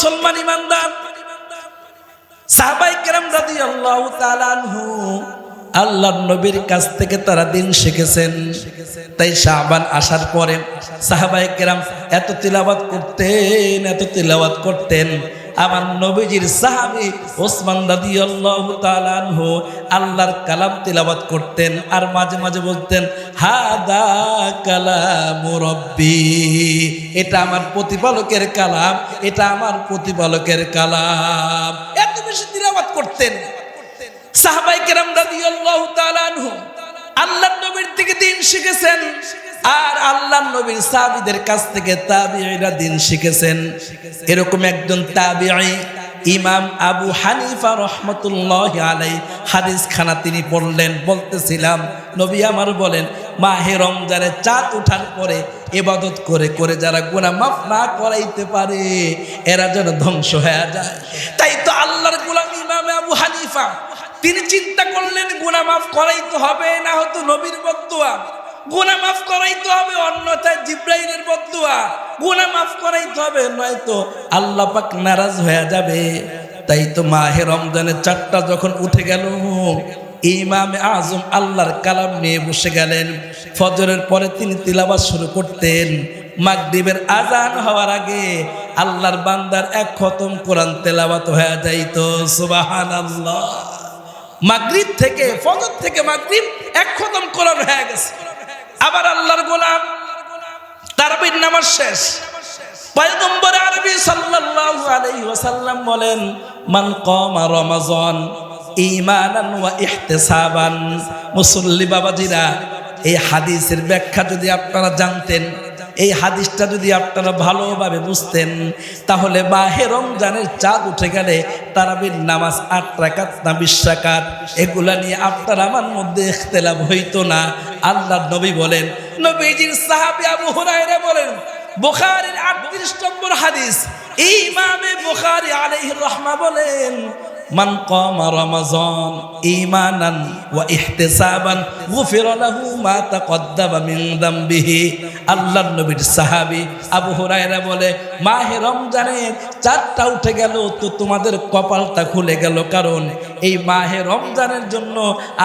মুসলমান ইমানদার। সাহাবাই কেরাম রাদি আল্লাহ তালানহু আল্লাহ নবীর কাছ থেকে তারা দিন শিখেছেন। তাই শাহবান আসার পরে সাহাবাই কেরাম এত তিলাবাত করতেন, এত তিলাবাত করতেন। আমার নবীজির সাহাবি ওসমান দাদি আল্লাহ তালানহু আল্লাহর কালাম তিলাবাত করতেন আর মাঝে মাঝে বলতেন, হাদা কালাম এটা আমার প্রতিপালকের কালাম, এটা আমার প্রতিপালকের কালাম। এত বেশি তিলাবাত করতেন। সাহাবাই কেরাম রাদিয়াল্লাহু তাআলা আনহু আল্লাহর নবীর থেকে দিন শিখেছেন। আর আল্লাহর নবীর সাহাবীদের কাছ থেকে তাবিঈরা দিন শিখেছেন। এরকম একজন তাবিঈ, ইমাম আবু হানিফা রহমতুল্লাহ আলাই হাদিস খানা তিনি পড়লেন, বলতেছিলাম, নবী আমার বলেন, মাহে রমজানে চাঁদ উঠার পরে এবাদত করে করে যারা গুনাহ মাফ না করাইতে পারে, এরা যেন ধ্বংস হয়ে যায়। তাই তো আল্লাহর গুলাম ইমাম আবু হানিফা, তিনি চিন্তা করলেন, গুনাহ মাফ করাইতে হবে, না হতো নবীর বদুয়া। মাফ করাইতে হবে, অন্যথায় জিব্রাইলের বদুয়া। মাফ করাইতে হবে, নয়তো আল্লাহ পাক নারাজ হয়ে যাবে। তাই তো মাহে রমজানের চারটা যখন উঠে গেল আজম আল্লাহর কালাম নিয়ে বসে গেলেন। ফজরের পরে তিনি তিলাবাত শুরু করতেন। মাগরিবের আজান হওয়ার আগে আল্লাহর বান্দার এক খতম কোরআন তেলাওয়াত হয়ে যাইতো। সুবহানাল্লাহ। মাগরিব থেকে, ফজর থেকে মাগরিব এক খতম কোরআন হয়ে গেছে। আবার আল্লাহর গোলাম। তারাবির নামাজ শেষ। পয়গম্বর আরবি সাল্লাল্লাহু আলাইহি ওয়াসাল্লাম বলেন, মান কামা রমাজান ঈমানান ওয়া ইহতিসাবান। মুসল্লি বাবাজিরা, এই হাদিসের ব্যাখ্যা যদি আপনারা জানতেন এই হাদিসটা যদি আপনারা ভালোভাবে বুঝতেন, তাহলে মাহে রমজানের চাঁদ উঠে গেলে তারাবির নামাজ আট রাকাত না বিশ রাকাত, এগুলা নিয়ে আপনার আমার মধ্যে ইখতিলাফ হইতো না। আল্লাহ নবী বলেন, নবীজির সাহাবী আবু হুরায়রা বলেন, বুখারীর 38 নম্বর হাদিস, ইমামে বুখারী আলাইহির রাহমা বলেন মান কামা রমাজান ঈমানান ওয়া ইহতিসাবান গুফিরা লাহু মা তাকদ্দামা মিন যামবিহি আল্লাহর নবীর সাহাবী আবু হুরায়রা বলে, মাহে রমজানে চারটা উঠে গেল তো তোমাদের কপালটা খুলে গেল কারণ এই মাহে রমজানের জন্য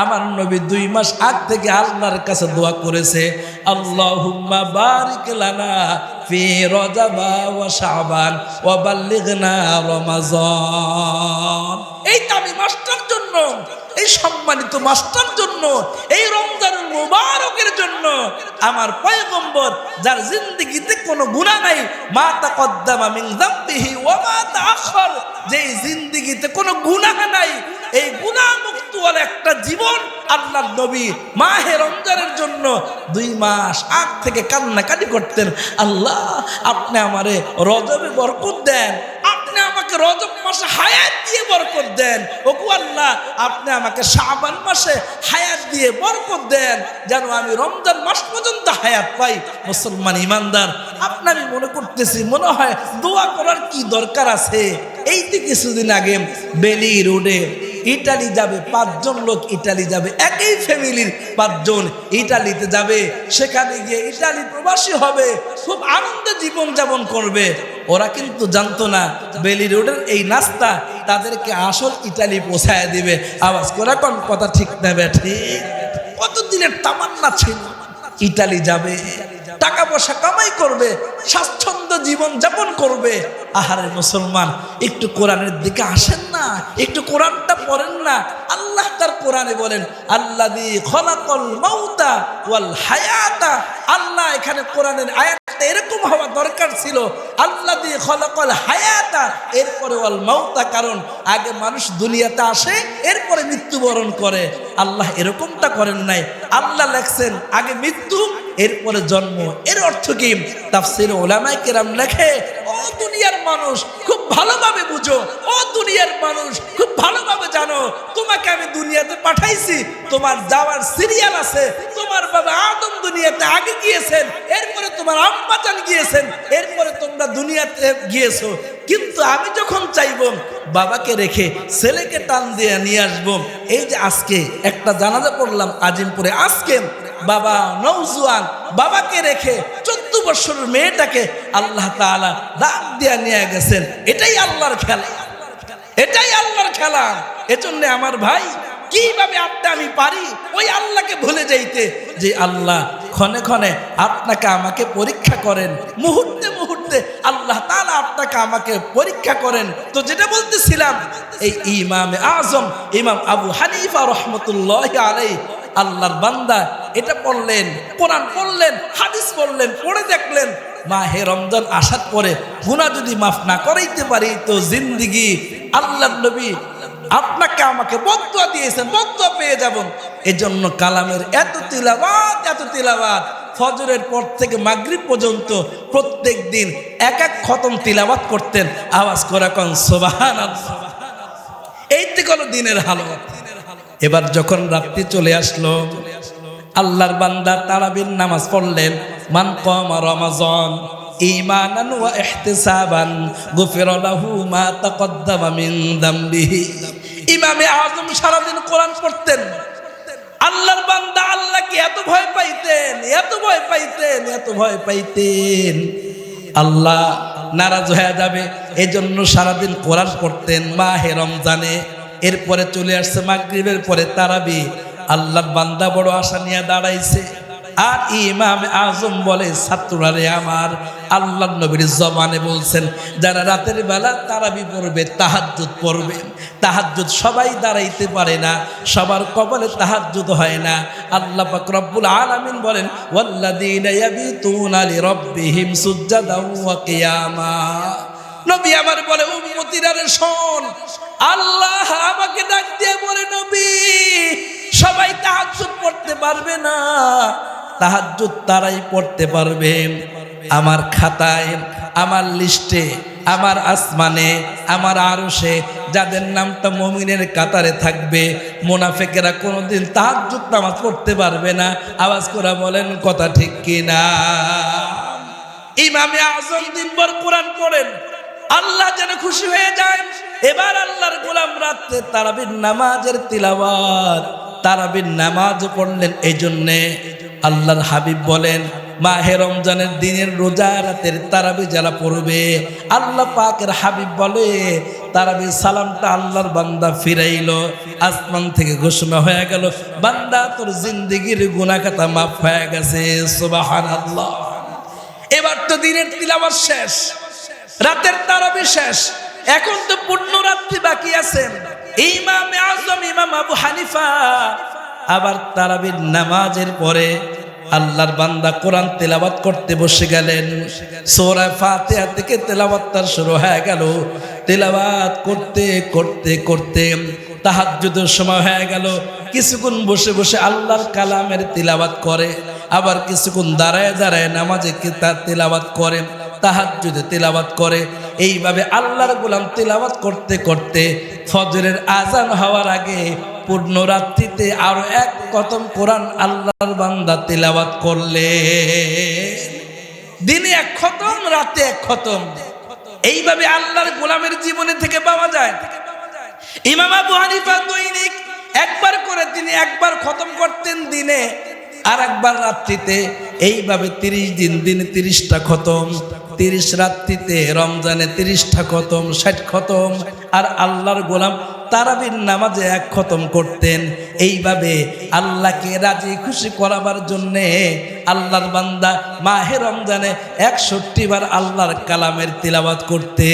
আমার নবী দুই মাস আগ থেকে আল্লাহর কাছে দোয়া করেছে। আল্লাহুম্মা বারিক লানা ফি رجب وشعبان وبلغنا رمضان। এই দামি মাসটার জন্য, এই সম্মানিত মাসটার জন্য, এই রমজানুল মুবারকের জন্য আমার পয়গম্বর, যার জিন্দগিতে কোনো গুনাহ নাই, মা তাকদ্দামা মিন যামবিহি ওয়া মা তাআখার যে জিন্দগিতে কোনো গুনাহ নাই, এই গুনাহ মুক্ত ওয়ালা একটা জীবন আল্লাহর নবী মাহে রমজানের জন্য দুই মাস আগ থেকে কান্নাকাটি করতেন। আল্লাহ, আপনি আমারে রজবে বরকত দেন। আমাকে রজব মাসে হায়াত দিয়ে বরকত দেন। ওকু আল্লাহ, আপনি আমাকে শাবান মাসে হায়াত দিয়ে বরকত দেন, যেন আমি রমজান মাস পর্যন্ত হায়াত পাই। মুসলমান ইমানদার আপনি আমি মনে করতেছি, মনে হয় দোয়া করার কি দরকার আছে? এই তো কিছুদিন আগে বেলি রোডে ইটালি যাবে, পাঁচজন লোক ইটালি যাবে, একই ফ্যামিলির পাঁচজন ইটালিতে যাবে। সেখানে গিয়ে ইটালি প্রবাসী হবে, খুব আনন্দে জীবন যাপন করবে। ওরা কিন্তু জানতো না, বেলি রোডের এই নাস্তা তাদেরকে আসল ইটালি পৌঁছায় দিবে। আওয়াজ করে কোন কথা ঠিক নেবে ঠিক কতদিনের তামান্না ছিল, ইটালি যাবে। টাকা পয়সা কামাই করবে, স্বাচ্ছন্দ্য জীবন যাপন করবে। আহারে মুসলমান, একটু কোরআনের দিকে আসেন না, একটু কোরআনটা পড়েন না। আল্লাহ তার কোরআনে বলেন আল্লাহ দি খলাকল মাউতা ওয়াল হায়াতা। আল্লাহ এখানে কোরআনের আয়াতটা এরকম হওয়া দরকার ছিল আল্লাহ দি খলাকল হায়াতা। এরপরে ওয়াল মাউতা, কারণ আগে মানুষ দুনিয়াতে আসে, এরপরে মৃত্যুবরণ করে। আল্লাহ এরকমটা করেন নাই। আল্লাহ লেখছেন, আগে মৃত্যু এরপরে জন্ম, এর অর্থ কি? তাফসির ওলামায় কেরাম লেখে, ও দুনিয়ার মানুষ, খুব ভালোভাবে বুঝো। ও দুনিয়ার মানুষ, খুব ভালোভাবে জানো। তোমাকে আমি দুনিয়াতে পাঠাইছি। তোমার যাওয়ার সিরিয়াল আছে। তোমার বাবা আদম দুনিয়াতে আগে গিয়েছেন, এরপরে তোমার আম্মা গিয়েছেন, এরপরে তোমরা দুনিয়াতে গিয়েছো। কিন্তু আমি যখন চাইব, বাবাকে রেখে ছেলেকে টান দিয়ে নিয়ে আসব। এই যে আজকে একটা জানাজা পড়লাম আজিমপুরে। আজকে বাবা নৌজুয়ান বাবাকে রেখে চোদ্দ বছর মেয়েটাকে আল্লাহ তাআলা দাগ দিয়া নিয়ে গেছেন। এটাই আল্লাহর খেলা। এটাই আল্লাহর খেলা। এজন্য আমার ভাই, কীভাবে আপনি আমি পারি ওই আল্লাহকে ভুলে যাইতে যে আল্লাহ ক্ষণে ক্ষণে আপনাকে আমাকে পরীক্ষা করেন। মুহূর্তে মুহূর্তে আল্লাহ তাআলা আপনাকে আমাকে পরীক্ষা করেন। তো যেটা বলতেছিলাম, এই ইমাম আজম, ইমাম আবু হানিফা রহমতুল্লাহ আলাই আল্লাহর বান্দা, এটা পড়লেন, কোরআন পড়লেন, হাদিস পড়লেন, পড়ে দেখলেন। মাহে রমজান আসার পরে গুণা যদি মাফ না করাইতে পারি, তো জিন্দিগি আল্লাহ নবী আপনাকে আমাকে বক্তব্য দিয়েছেন বক্তব্য পেয়ে যাব এজন্য কালামের এত তিলাবাত এত তিলাবাত ফজরের পর থেকে মাগরিব পর্যন্ত প্রত্যেক দিন এক এক খতম তিলাবাত করতেন। আওয়াজ করে কন সোবাহান এই থেকে হলো দিনের হালত। এবার যখন রাত্রি চলে আসলো, আল্লাহর বান্দা তারাবির নামাজ পড়লেন, মান কম রমাজন, ঈমানান ওয়া ইহতিসাবান, গুফিরা লাহু মা তাকদ্দামা মিন দামবিহি। ইমামে আজম সারাদিন কোরআন পড়তেন। আল্লাহর বান্দা আল্লাহকে এত ভয় পাইতেন, এত ভয় পাইতেন, এত ভয় পাইতেন। আল্লাহ নারাজ হয়ে যাবে, এজন্য সারাদিন কোরআন পড়তেন মাহে রমজানে। এরপরে চলে আসছে মাগরিবের পরে তারাবি। আল্লাহর বান্দা বড় আশা নিয়ে দাঁড়াইছে। আর ইমাম আজম বলে, ছাত্ররা রে আমার। আল্লাহ নবীর জমানে বলছেন, যারা রাতের বেলা তারাবি পড়বে, তাহাজ্জুদ পড়বে। তাহাজ্জুদ সবাই দাঁড়াইতে পারে না, সবার কবলে তাহাজ্জুদ হয় না। আল্লাহ রব্বুল আলামিন বলেন নবী আমার বলে, উম্মতিরা শোন পারবে না, তাহাজ্জুদ তারাই পড়তে পারবে। আমার খাতায়, আমার লিস্টে, আমার আসমানে, আমার আরশে, যাদের নামটা মমিনের কাতারে থাকবে, মোনাফেকেরা কোনোদিন তাহাজ্জুদ নামাজ পড়তে পারবে না। আওয়াজ করে বলেন, কথা ঠিক কিনা? ইমামে আজম দিনভর কোরআন পড়েন। আল্লাহ যেন খুশি হয়ে যায় এবার আল্লাহর গোলাম রাত্রে তারাবির নামাজের তিলাবাত তারাবির নামাজ পড়লেন এই জন্যে আল্লাহর হাবিব বলেন, মাহে রমজানের দিনের রোজা রাতের তারাবি যারা পড়বে, আল্লাহ পাকের হাবিব বলে তারাবি সালামটা আল্লাহর বান্দা ফিরাইলো, আসমান থেকে ঘোষণা হয়ে গেল, বান্দা তোর জিন্দিগির গুনাকাতা মাফ হয়ে গেছে সুবাহান আল্লাহ এবার তো দিনের তিলাবার শেষ, রাতের তারাবি শেষ, এখন তো পূর্ণ রাত্রি বাকি আছেন ইমাম আজম, ইমাম আবু হানিফা। আবার তারাবির নামাজের পরে আল্লাহর বান্দা কোরআন তেলাবাত করতে বসে গেলেন। সোরা ফাতিহা থেকে তেলাবাত তার শুরু হয়ে গেল। তেলাবাত করতে করতে করতে তাহাজ্জুদের সময় হয়ে গেল। কিছুক্ষণ বসে বসে আল্লাহর কালামের তিলাবাত করে। আবার কিছুক্ষণ দাঁড়ায় দাঁড়ায় নামাজে কে তার তেলাবাত করে। তাহাজ্জুদে তেলাবাত করে। এইভাবে আল্লাহর গোলাম তেলাবাত করতে করতে ফজরের আজান হওয়ার আগে পূর্ণ রাত্রিতে আরও এক কতম কোরআন আল্লাহর বান্দা তেলাবাত করলে দিনে এক খতম, রাতে এক খতম। এইভাবে আল্লাহর গোলামের জীবনে থেকে পাওয়া যায়। ইমাম আবু হানিফা দৈনিক একবার করে তিনি একবার খতম করতেন দিনে। আর একবার রাত্রিতে এইভাবে তিরিশ দিন, দিনে তিরিশটা খতম, তিরিশ রাত্রিতে রমজানে তিরিশটা খতম, ষাট খতম, আর আল্লাহর গোলাম তারাবির নামাজে এক খতম করতেন। এইভাবে আল্লাহকে রাজি খুশি করাবার জন্যে আল্লাহর বান্দা মাহে রমজানে একষট্টি বার আল্লাহর কালামের তিলাবাত করতে